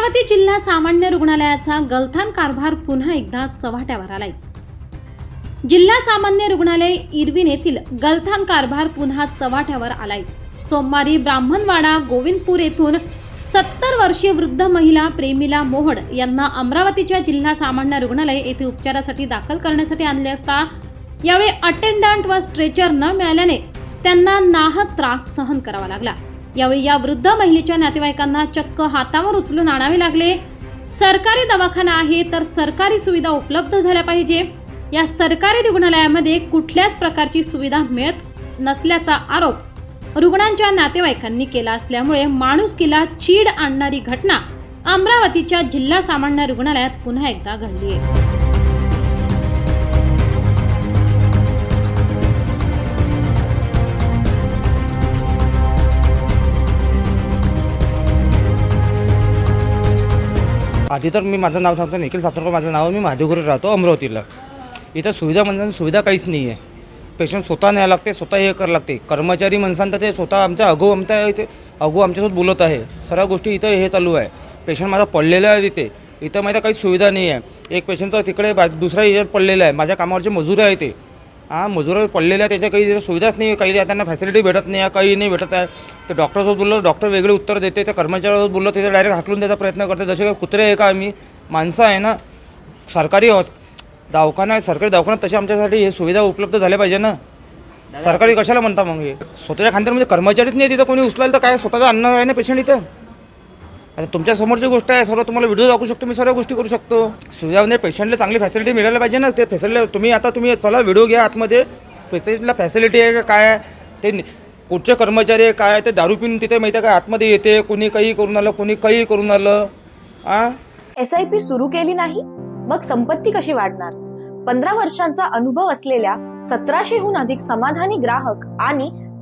अमरावती जिल्हा सामान्य रुग्णालयाचा गलथान कारभार पुन्हा एकदा चव्हाट्यावर आलाय. जिल्हा सामान्य रुग्णालय इरविन येथील गलथान कारभार पुन्हा चव्हाट्यावर आलाय. सोमवारी ब्राह्मणवाडा गोविंदपूर येथून सत्तर वर्षीय वृद्ध महिला प्रेमिला मोहड यांना अमरावतीच्या जिल्हा सामान्य रुग्णालय येथे उपचारासाठी दाखल करण्यासाठी आणले असता यावेळी अटेंडंट व स्ट्रेचर न मिळाल्याने त्यांना नाहक त्रास सहन करावा लागला. यावेळी या वृद्ध महिलेच्या नातेवाईकांना चक्क हातावर उचलून आणावे लागले. सरकारी दवाखाना आहे तर सरकारी सुविधा उपलब्ध झाल्या पाहिजे. या सरकारी रुग्णालयामध्ये कुठल्याच प्रकारची सुविधा मिळत नसल्याचा आरोप रुग्णांच्या नातेवाईकांनी केला असल्यामुळे माणुसकीला चीड आणणारी घटना अमरावतीच्या जिल्हा सामान्य रुग्णालयात पुन्हा एकदा घडली आहे आधी तर मी माझं नाव सांगतो निखिल सातोरकर माझं नाव मी महादेवगुरी राहतो अमरावतीला. इथं सुविधा म्हणजे सुविधा काहीच नाही आहे पेशंट स्वतः न्यायला लागते स्वतः हे करावं लागते. कर्मचारी म्हणसान तर ते स्वतः आमच्या अगो आमच्या इथे अगो आमच्यासोबत बोलत आहे. सर्व गोष्टी इथं हे चालू आहे. पेशंट माझा पडलेला आहे तिथे. इथं माझ्या काही सुविधा नाही आहे एक पेशंट तर तिकडे बा दुसरा याच्यात पडलेला आहे. माझ्या कामावरचे मजूर आहे ते. हां मजूर पडलेले आहे त्याच्या काही सुविधाच नाही काही त्यांना फॅसिलिटी भेटत नाही आहे काही नाही भेटत आहे. ते डॉक्टरसोबत बोललो डॉक्टर वेगळे उत्तर देते त्या कर्मचाऱ्यासोबत बोललो तिथे डायरेक्ट हाकलून द्यायचा प्रयत्न करते. जसे काय कुत्रे आहे का आम्ही माणसं आहे ना सरकारी हॉस दवाखाना आहे सरकारी दवाखान्यात तसे आमच्यासाठी हे सुविधा उपलब्ध झाल्या पाहिजे ना. सरकारी कशाला म्हणता मग हे? स्वतःच्या खांद्यावर म्हणजे कर्मचारीच नाही तिथं कोणी उचलायला तर काय स्वतःचं अन्न आहे ना पेशंट इथं? आता तुमच्या समोरची गोष्ट आहे सर्व तुम्हाला व्हिडिओ दाखवू शकतो मी सर्व गोष्टी करू शकतो. सुविधा पेशंटला चांगली फॅसिलिटी मिळायला पाहिजे ना ते फॅसिलिटी तुम्ही आता तुम्ही चला व्हिडिओ घ्या आतमध्ये. पेशंटला फॅसिलिटी आहे का काय आहे? ते कुठचे कर्मचारी आहे काय ते दारू पिऊन तिथे माहिती आहे का आतमध्ये येते कोणी काही करून आलं कोणी काही करून आलं. आ? एस आय पी सुरू केली नाही मग संपत्ती कशी वाढणार? पंधरा वर्षांचा अनुभव असलेल्या सतराशेहून अधिक समाधानी ग्राहक आणि